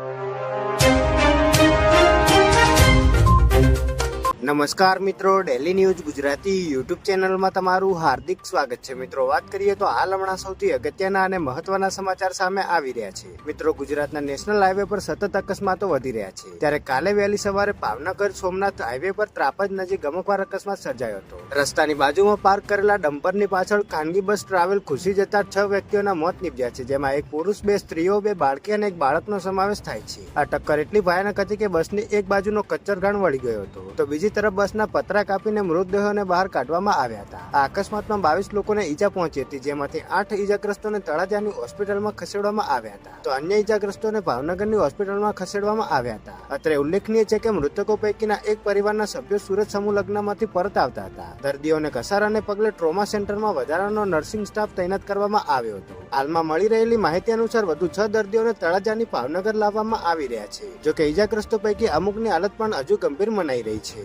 you. નમસ્કાર મિત્રો daily news Gujarati YouTube ચેનલમાં તમારું હાર્દિક સ્વાગત છે. મિત્રો, વાત કરીએ તો હાલ હમણાં સૌથી અગત્યના અને મહત્વના સમાચાર સામે આવી રહ્યા છે. મિત્રો, ગુજરાતના નેશનલ હાઈવે પર સતત અકસ્માતો વધી રહ્યા છે. ત્યારે કાલે વહેલી સવારે ભાવનગર સોમનાથ હાઈવે પર ત્રાપજ નજીક અમુકવાર અકસ્માત સર્જાયો હતો. રસ્તાની બાજુમાં પાર્ક કરેલા ડમ્પરની પાછળ ખાનગી બસ ટ્રાવેલ ખુશી જતા છ વ્યક્તિઓના મોત નીપજ્યા છે, જેમાં એક પુરુષ, બે સ્ત્રીઓ, બે બાળકી અને એક બાળકનો સમાવેશ થાય છે. આ ટક્કર એટલી ભયાનક હતી કે બસની એક બાજુનો કચ્ચરઘાણ વળી ગયો હતો. તો બીજી તરફ બસના પતરા કાપીને મૃતદેહોને બહાર કાઢવામાં આવ્યા હતા. આ અકસ્માતમાં બાવીસ લોકોને ઈજા પહોંચી હતી, જેમાંથી આઠ ઈજાગ્રસ્તોને તળાજાની હોસ્પિટલમાં ખસેડવામાં આવ્યા હતા. તો અન્ય ઈજાગ્રસ્તોને ભાવનગરની હોસ્પિટલમાં ખસેડવામાં આવ્યા હતા. અત્રે ઉલ્લેખનીય છે કે મૃતકો પૈકીના એક પરિવારના સભ્યો સુરત સમૂહ લગ્નમાંથી પરત આવતા હતા. દર્દીઓને ઘસારાને પગલે ટ્રોમા સેન્ટરમાં વધારાનો નર્સિંગ સ્ટાફ તૈનાત કરવામાં આવ્યો હતો. હાલમાં મળી રહેલી માહિતી અનુસાર વધુ છ દર્દીઓને તળાજાની ભાવનગર લાવવામાં આવી રહ્યા છે, જોકે ઈજાગ્રસ્તો પૈકી અમુકની હાલત પણ હજુ ગંભીર મનાઈ રહી છે.